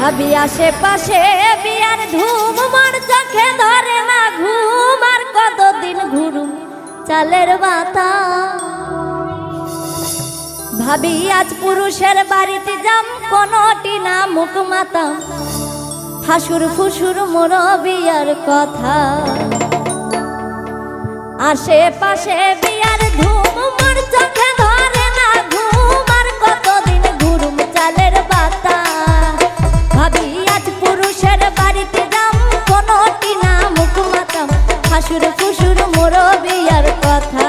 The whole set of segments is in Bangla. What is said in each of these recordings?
ভাবি আশেপাশে বিয়ার ধুম, মার চোখে ধরে না ঘুম, আর কতদিন ঘুরু চালের মাথা ভাবি আজ পুরুষের বাড়িতে যাম, কোনটি না মুখ মাতাম। ফাঁসুর ফুসুর মোর বিয়ার কথা। আশেপাশে বিয়ার ধুম, মোর চোখে ধরে শ্বশুর মোর বিয়ার কথা।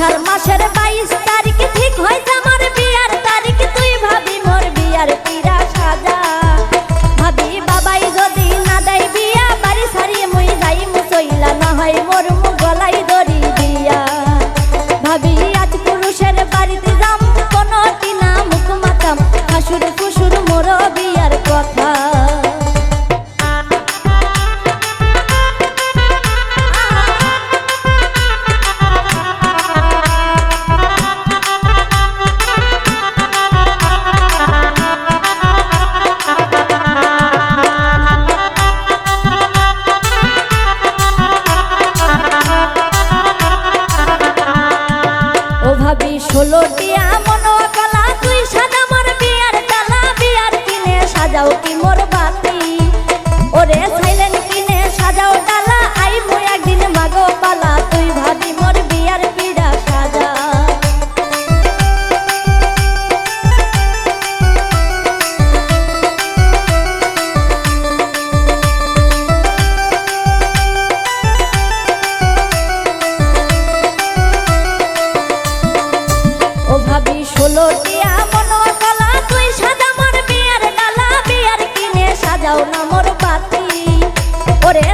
আষাঢ় মাসের ষোলোটি আমন কলা তুই সাদা মর বিয়ার কালা বিয়ার কিনে সাজাও ষোলো টিয়া মনোর কলা, তুই সাজা মোর বিয়ার ডালা বিয়ার কিনে সাজাও না মোর পাতি ওরে